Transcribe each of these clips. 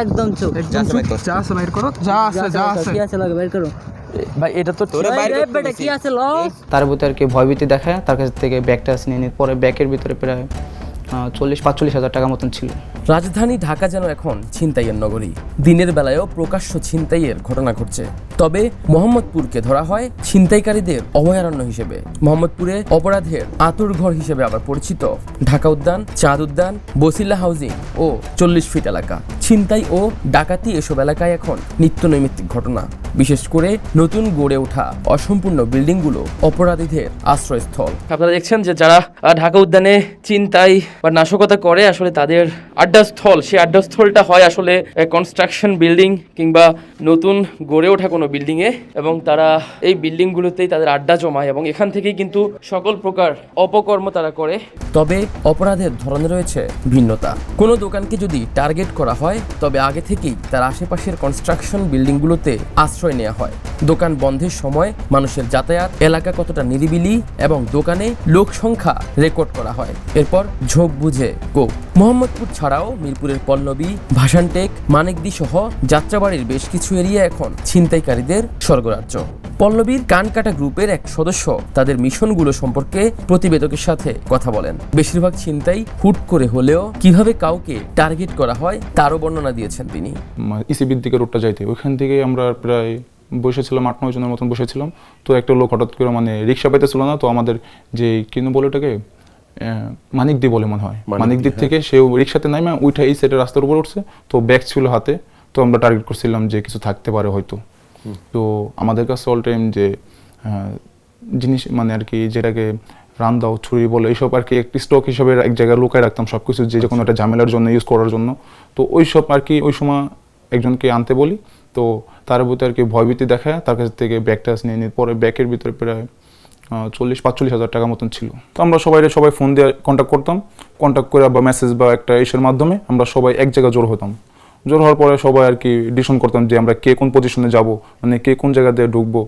একদম চুপ। একদম চুপ। যা আছে বাইর করো। যা আছে যা আছে। কি আছে লাগে বাইর করো। ভাই এটা তো তোরে বাইরে বেটা কি আছে ল? তার ভিতরে আর কি ভয়ভীতি দেখায়। তার কাছ থেকে ব্যাগটা নিয়ে নিয়ে পরে ব্যাগের ভিতরে প্রায় চল্লিশ পাঁচচল্লিশ হাজার টাকা মতন ছিল। রাজধানী ঢাকা যেন এখন ছিনতাইয়ের নগরী। দিনের বেলায়ও প্রকাশ্য ছিনতাইয়ের ঘটনা ঘটছে। তবে মোহাম্মদপুরকে ধরা হয় ছিনতাইকারীদের অভয়ারণ্য হিসেবে। মোহাম্মদপুরে অপরাধের আতুরঘর হিসেবে আবার পরিচিত ঢাকা উদ্যান, চাঁদ উদ্যান বসিল্লা হাউজিং ও চল্লিশ ফিট এলাকা। ছিনতাই ও ডাকাতি এসব এলাকায় এখন নিত্য নৈমিত্তিক ঘটনা। বিশেষ করে নতুন গড়ে ওঠা অসম্পূর্ণ বিল্ডিংগুলো অপরাধীদের আশ্রয়স্থল। আপনারা দেখছেন যে যারা ঢাকা উদ্যানে চিন্তায় বা নাশকতা করে, আসলে তাদের আড্ডাস্থল, সেই আড্ডাস্থলটা হয় আসলে কনস্ট্রাকশন বিল্ডিং কিংবা নতুন গড়ে ওঠা কোনো বিল্ডিংয়ে এবং তারা এই বিল্ডিংগুলোতেই তাদের আড্ডা জমায় এবং এখান থেকেই কিন্তু সকল প্রকার অপকর্ম তারা করে। তবে অপরাধের ধরনে রয়েছে ভিন্নতা। কোনো দোকানকে যদি টার্গেট করা হয়, তবে আগে থেকেই তার আশেপাশের কনস্ট্রাকশন বিল্ডিংগুলোতে আশ্রয় নেওয়া হয়। দোকান বন্ধের সময় মানুষের যাতায়াত, এলাকা কতটা নিরিবিলি এবং দোকানে লোক সংখ্যা রেকর্ড করা হয়। এরপর ঝোঁক বুঝে, গো! মোহাম্মদপুর ছাড়াও মিরপুরের পল্লবী, ভাসানটেক মানিকদি সহ যাত্রাবাড়ির বেশ কিছু এরিয়া এখন ছিনতাইকারীদের স্বর্গরাজ্য। পল্লবীর কানকাটা গ্রুপের এক সদস্য তাদের মিশনগুলো সম্পর্কে প্রতিবেদকের সাথে কথা বলেন। বেশিরভাগ চিন্তাই হুট করে হলেও কীভাবে কাউকে টার্গেট করা হয় তারও বর্ণনা দিয়েছেন তিনি। ইসিবির দিকে রোডটা যাইতে ওইখান থেকে আমরা প্রায় বসেছিলাম আট নয় জনের মতন বসেছিলাম। তো একটা লোক হঠাৎ করে মানে রিক্সা পাইতেছিল না, তো আমাদের যে কিনু বলে ওটাকে? মানিক দি বলে মনে হয়। মানিক দিক থেকে সে রিক্সাতে নামে উঠে এই সাইডে রাস্তার উপর উঠছে তো ব্যাগ ছিল হাতে তো আমরা টার্গেট করছিলাম যে কিছু থাকতে পারে হয়তো। তো আমাদের কাছে অল টাইম যে জিনিস মানে আর কি যেটাকে রান দাও ছুরি বলে এইসব আর কি একটি স্টক হিসাবে এক জায়গায় লুকায় রাখতাম সব কিছু যে যে কোনো একটা ঝামেলার জন্য ইউজ করার জন্য। তো ওই সব আর কি ওই সময় একজনকে আনতে বলি তো তার ভিতরে আর কি ভয়ভীতি দেখায় তার কাছ থেকে ব্যাগটা নিয়ে নিয়ে পরে ব্যাগের ভিতরে প্রায় চল্লিশ, পাঁচচল্লিশ হাজার টাকা মতন ছিল। তো আমরা সবাই সবাই ফোন দিয়ে কন্ট্যাক্ট করতাম। কন্ট্যাক্ট করে বা মেসেজ বা একটা এসের মাধ্যমে আমরা সবাই এক জায়গায় জোর হতাম। জোর হওয়ার পরে সবাই আর কি ডিসিশন করতাম যে আমরা কে কোন পজিশনে যাব মানে কে কোন জায়গা দিয়ে ঢুকবো।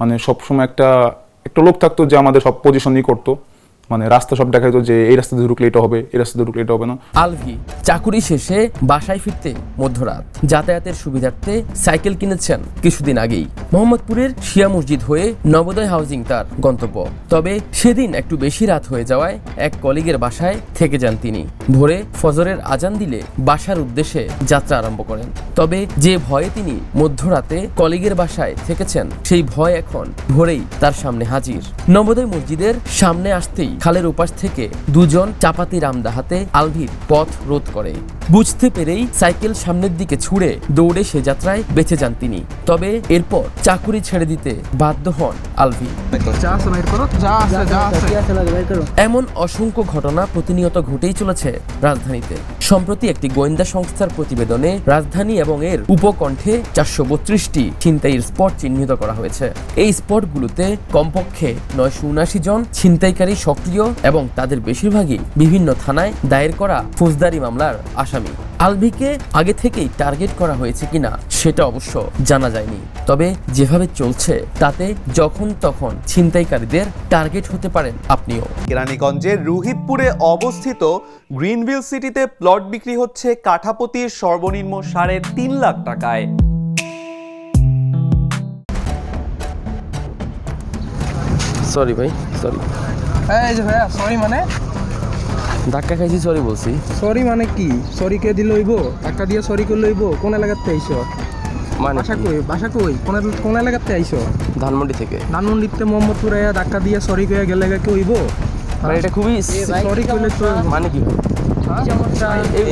মানে সবসময় একটা একটা লোক থাকতো যে আমাদের সব পজিশনই করতো। মানে রাস্তা সব দেখাইতো যে এই রাস্তা দিয়ে ঢুকলে এটা হবে, এই রাস্তা দিয়ে ঢুকলে এটা হবে না। আলভি, চাকুরি শেষে বাসায় ফিরতে মধ্যরাত। যাতায়াতের সুবিধার্থে সাইকেল কিনেছেন কিছুদিন আগেই। মোহাম্মদপুরের শিয়া মসজিদ হয়ে নবোদয় হাউজিং তার গন্তব্য। তবে সেদিন একটু বেশি রাত হয়ে যাওয়ায় এক কলিগের বাসায় থেকে যান তিনি। ভোরে ফজরের আজান দিলে বাসার উদ্দেশ্যে যাত্রা আরম্ভ করেন। তবে যে ভয়ে তিনি মধ্যরাতে কলিগের বাসায় থেকেছেন, সেই ভয় এখন ভোরেই তার সামনে হাজির। নবোদয় মসজিদের সামনে আসতেই খালের উপাস থেকে দুজন চাপাতি রামদা হাতে আলভির পথ রোধ করে। বুঝতে পেরেই সাইকেল সামনের দিকে ছুঁড়ে দৌড়ে সে যাত্রায় বেঁচে যান তিনি। তবে এরপর চাকুরি ছেড়ে দিতে বাধ্য হন আলভি। এমন অসংখ্য ঘটনা প্রতিনিয়ত ঘটেই চলেছে রাজধানীতে। সম্প্রতি একটি গোয়েন্দা সংস্থার প্রতিবেদনে রাজধানী এবং এর উপকণ্ঠে চারশো বত্রিশটি ছিনতাইয়ের স্পট চিহ্নিত করা হয়েছে। এই স্পটগুলোতে কমপক্ষে নয়শো উনাশি জন ছিনতাইকারী সক্রিয় এবং তাদের বেশিরভাগই বিভিন্ন থানায় দায়ের করা ফৌজদারি মামলার আসামি। আলভিকে আগে থেকেই টার্গেট করা হয়েছে কিনা সেটা অবশ্য জানা যায়নি। তবে যেভাবে চলছে তাতে যখন তখন ছিনতাইকারীদের টার্গেট হতে পারেন আপনিও। কেরানীগঞ্জের রুহিতপুরে অবস্থিত গ্রিনভিল সিটিতে প্লট বিক্রি হচ্ছে কাঠাপতির সর্বনিম্ন সাড়ে তিন লাখ টাকায়। সরি ভাই সরি এই যে ভাইয়া সরি মানে? ধাক্কা খাইছি সরি বলছি। সরি মানে কি? সরি কে দিল লইব? টাকা দিয়ে সরি করে লইব? কোন এলাকাতে আইছো? মানে বাসা কই? বাসা কই? কোন কোন এলাকাতে আইছো? ধানমন্ডি থেকে। ধানমন্ডিতে মোহাম্মদপুর আয়া ধাক্কা দিয়ে সরি কইয়া গেলে কি হইব মানে এটা খুবই সরি কইলে তো মানে কি? ভাই?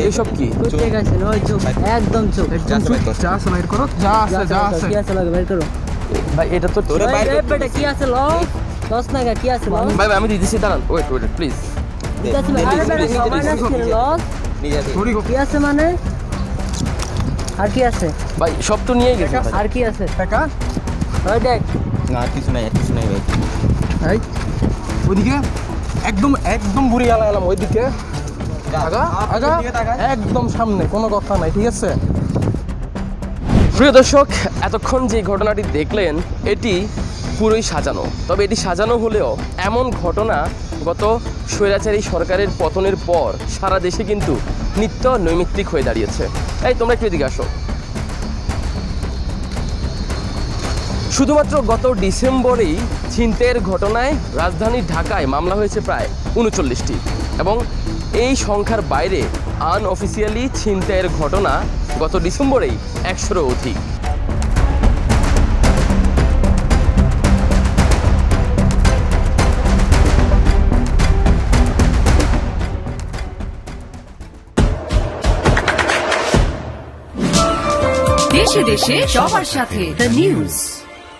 এইসব কি? ঠিক আছে ওই চুপ একদম চুপ যা আছে বাইর করো। যা আছে যা আছে কি আছে। লাগে করো। ভাই এটা তো কি আছে ল লস না কি আছে ভাই ভাই, আমি দিতেছি দাঁড়ান। ওয়েট ওয়েট প্লিজ কি আছে মানে? আর কি আছে? ভাই সব তো নিয়েই গেছে আর কি আছে? টাকা? ওই দেখ। না কিছু নাই কিছু নাই ভাই। এই ওইদিকে? একদম একদম বুড়ি গেলাম এলাম ওইদিকে। আগা আগা একদম সামনে কোনো কথা নাই ঠিক আছে? প্রিয় দর্শক এতক্ষণ যে ঘটনাটি দেখলেন এটি পুরোই সাজানো। তবে এটি সাজানো হলেও এমন ঘটনা গত স্বৈরাচারী সরকারের পতনের পর সারা দেশে কিন্তু নিত্য নৈমিত্তিক হয়ে দাঁড়িয়েছে। এই, তোমরা একটু এদিকে আসো। শুধুমাত্র গত ডিসেম্বরেই ছিনতাইয়ের ঘটনায় রাজধানী ঢাকায় মামলা হয়েছে প্রায় উনচল্লিশটি এবং এই সংখ্যার বাইরে আনঅফিসিয়ালি ছিনতাইয়ের ঘটনা গত ডিসেম্বরেই একশোরও অধিক। দেশে দেশে সবার সাথে। The news